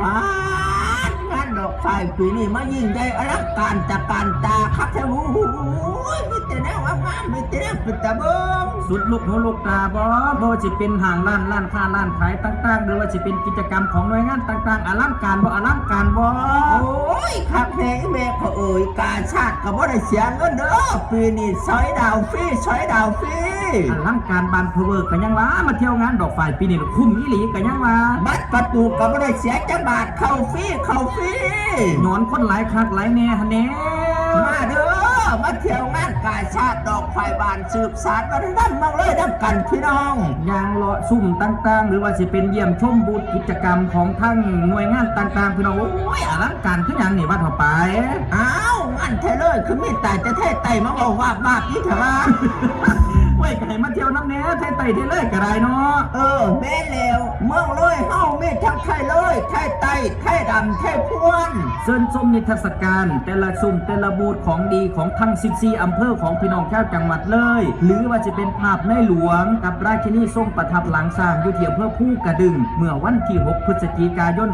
ว้าน งานดอกไฟปีนี้มายิ่งใหญ่อลังการจากการตาคักแท้โอ้โหมีแต่แนวงามๆมีแต่แนวป็นตาเบิ้งสุดลูกหูลูกตาบ่บ่ว่าสิเป็นห้างร้านร้านค้าร้านขายต่างๆหรือว่าสิเป็นกิจกรรมของหน่วยงานต่างๆอลังการบ่อลังการบ่โอ้ยคักแท้แม่เขาเอ่ยกาชาติก็บ่ได้เสียเงินเด้อปีนี้สอยดาวฟรีสอยดาวฟรีอลังการบานเพเวอร์ก็ยังว่ามาเที่ยวงานดอกไฟปีนี้คุ้มอีหลีก็ยังว่าบัตรประตูก็บ่ได้เสียจักบาทเข้าฟรีเข้าฟรี นอนคนหลายคักหลายแน่หั่นแน่มาเด้อมาเที่ยวงานกาชาติดอกไฟบานสืบสารวัฒนธรรมเมืองเลยน้ำกันพี่น้องยางเลาะซุ่มต่างๆ หรือว่าสิเป็นเยี่ยมชมบูธกิจกรรมของทั้งหน่วยงานต่างๆพี่น้องโอ้ยอลังการคือหยังนี่ว่าเท่าไปอ้าวงานเทเลยคือมีแต่จะเทไต่มาบอกว่าบ้าพี่เถอะ ว่าเว้ยไก่มาเที่ยวน้ำแหน่ไทยไต่ได้เลยก็ได้เนาะเออแม่เลวเมืองเลยเฮามีทั้งไทยเลยไทยไต่ไทยดำไทยพวนเซินส้มนิทรรศการ แต่ละซุ่มแต่ละบูธของดีของทั้ง 14อำเภอของพี่น้องชาวจังหวัดเลย หรือว่าจะเป็นภาพในหลวงกับราชินีทรงประทับหลังสร้างอยู่ที่อำเภอผู้กระดึง เมื่อวันที่ 6 พฤศจิกายน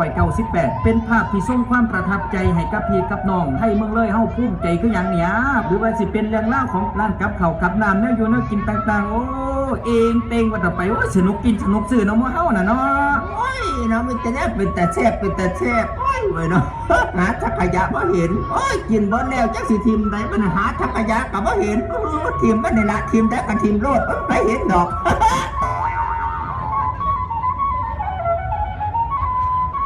2498 เป็นภาพที่ทรงความประทับใจให้กับพี่กับน้องให้เมืองเลยเฮาภูมิใจคืออย่างเนี้ยหรือว่าสิเป็นเรื่องเล่าวของร้านกับเขาวกับน้ำเนื้ออยู่น่ากินต่างๆ โอ้เองเต็งว่าต่อไปโอ้สนุกกินสนุกซื้อน้ำมู่เฮาน่ะเนาะโอ้ยเนาะมันจะได้เป็นแต่แซ่บเป็นแต่แซ่บโอ้ยเว้ยเนาะหาทักขยะบ่เห็นโอ้ยกินบ่แล้วจักสิทีมไดมันหาทักขยะก็บ่เห็นเทีมมันนี่ละทีมได้กับทีมโลดมันไปเห็นดอก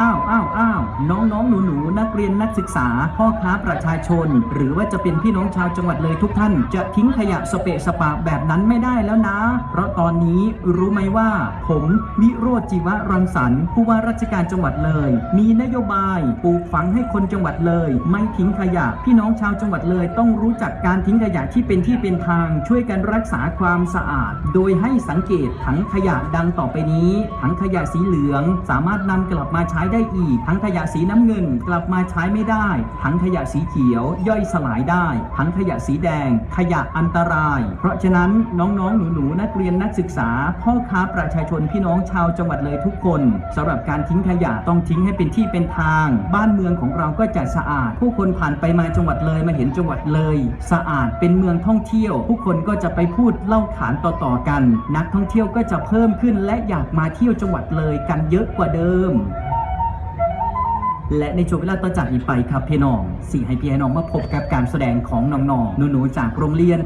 อ้าวอ้าวอ้าวน้องน้องหนูหนูนักเรียนนักศึกษา พ่อค้าประชาชน หรือว่าจะเป็นพี่น้องชาวจังหวัดเลยทุกท่าน จะทิ้งขยะสเปะสปะแบบนั้นไม่ได้แล้วนะ เพราะตอนนี้รู้ไหมว่า ผมวิโรจน์จิวรังสรรค์ผู้ว่าราชการจังหวัดเลย มีนโยบายปลูกฝังให้คนจังหวัดเลย ไม่ทิ้งขยะ พี่น้องชาวจังหวัดเลยต้องรู้จักการทิ้งขยะที่เป็นที่เป็นทาง ช่วยกันรักษาความสะอาด โดยให้สังเกตถังขยะดังต่อไปนี้ ถังขยะสีเหลือง สามารถนำกลับมาใช้ได้อีกถังขยะสีน้ำเงินกลับมาใช้ไม่ได้ถังขยะสีเขียวย่อยสลายได้ถังขยะสีแดง ขยะอันตราย เพราะฉะนั้นน้องๆ หนูๆ นักเรียนนักศึกษา พ่อค้าประชาชนพี่น้องชาวจังหวัดเลยทุกคนสำหรับการทิ้งขยะต้องทิ้งให้เป็นที่เป็นทาง บ้านเมืองของเราก็จะสะอาด ผู้คนผ่านไปมาจังหวัดเลยมาเห็นจังหวัดเลย สะอาดเป็นเมืองท่องเที่ยว ผู้คนก็จะไปพูดเล่าขานต่อๆกัน นักท่องเที่ยวก็จะเพิ่มขึ้นและอยากมาเที่ยวจังหวัดเลยกันเยอะกว่าเดิม และในช่วงเวลาต่อจากนี้ไปครับพี่น้องสี่ให้พี่ให้น้องมาพบกับการแสดงของน้องๆหนูๆจากโรงเรียน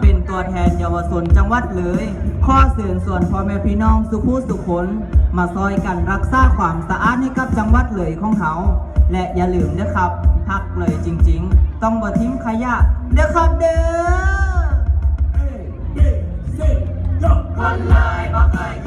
เป็นตัวแทนเยาวชนจังหวัดเลย ข้อเสื่อส่วนพ่อแม่พี่น้องสุขสุขน มาซอยกันรักษาความสะอาดให้กับจังหวัดเลยของเขา และอย่าลืมนะครับพักเลยจริง ๆ ต้องบ่ทิ้งขยะเด้อครับเด้อคนเลยบ่เคย